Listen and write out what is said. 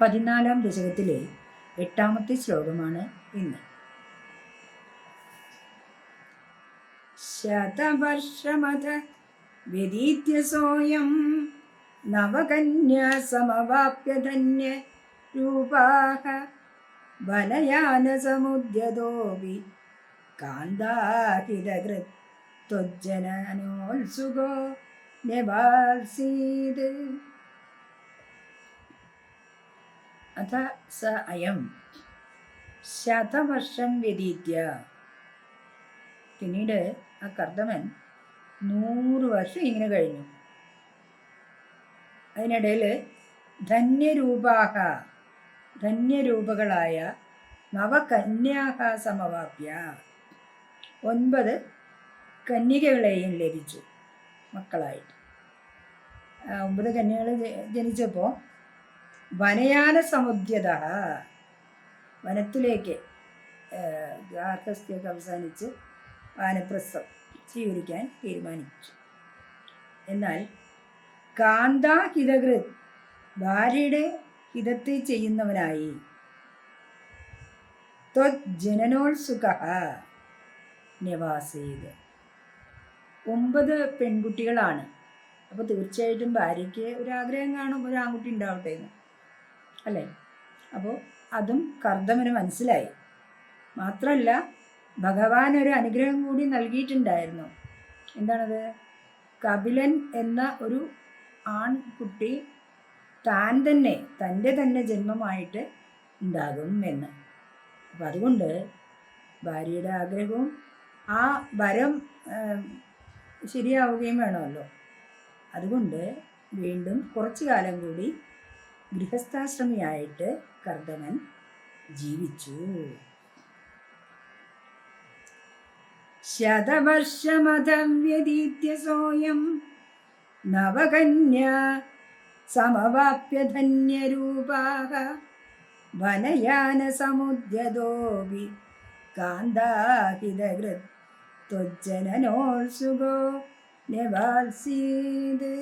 പതിനാലാം ദശകത്തിലെ എട്ടാമത്തെ ശ്ലോകമാണ് ഇന്ന്. ശതവർഷമത വ്യതീത്യ സോയം രൂപാഹ വനയാനസമുദ്യതോപി കാന്താഹിതകൃത് ത്വജ്ജനനോത്സുകോ ന്യവാൽസീത് അഥ സ അയം. ശതവർഷം വ്യതീത്യ. പിന്നീട് ആ കർദമൻ നൂറ് വർഷം ഇങ്ങനെ കഴിഞ്ഞു. അതിനിടയിൽ ധന്യരൂപാഹ ധന്യരൂപകളായ നവകന്യാഹ സമവാപ്യ. ഒൻപത് കന്യകകളെയും ലഭിച്ചു മക്കളായിട്ട്. ഒമ്പത് കന്യകൾ ജനിച്ചപ്പോൾ വനയാന സമുദ്യത വനത്തിലേക്ക് ഗാർഹസ്ഥ്യമൊക്കെ അവസാനിച്ച് വാനപ്രസ്ഥം സ്വീകരിക്കാൻ തീരുമാനിച്ചു. എന്നാൽ കാന്താ ഹിതകൃത് ഭാര്യയുടെ ഹിതത്തെ ചെയ്യുന്നവനായി ജനനോത്സുഖ നിവാസീത്. ഒമ്പത് പെൺകുട്ടികളാണ്. അപ്പോൾ തീർച്ചയായിട്ടും ഭാര്യയ്ക്ക് ഒരു ആഗ്രഹം കാണും ഒരു ആൺകുട്ടി ഉണ്ടാവട്ടെ എന്ന്. അല്ലേ? അപ്പോൾ അതും കർദ്ദമന് മനസ്സിലായി. മാത്രമല്ല ഭഗവാൻ ഒരു അനുഗ്രഹം കൂടി നൽകിയിട്ടുണ്ടായിരുന്നു. എന്താണത്? കപിലൻ എന്ന ഒരു ആൺകുട്ടി താൻ തന്നെ തന്റെ തന്നെ ജന്മമായിട്ട് ഉണ്ടാകും എന്ന്. അപ്പം അതുകൊണ്ട് ഭാര്യയുടെ ആഗ്രഹവും ആ വരം ശരിയാവുകയും വേണമല്ലോ. അതുകൊണ്ട് വീണ്ടും കുറച്ചു കാലം കൂടി ഗൃഹസ്ഥാശ്രമിയായിട്ട് കർദമൻ ജീവിച്ചു. ശതവർഷമതവ്യതീത്യ സോയം നവകന്യ സമവാപ്യധന്യരൂപാഹ വനയാന വനയാനസമുദ്യതോപി കാന്താഹിതകൃത് ത്വജ്ജനനോത്സുകോ നിവാസീത്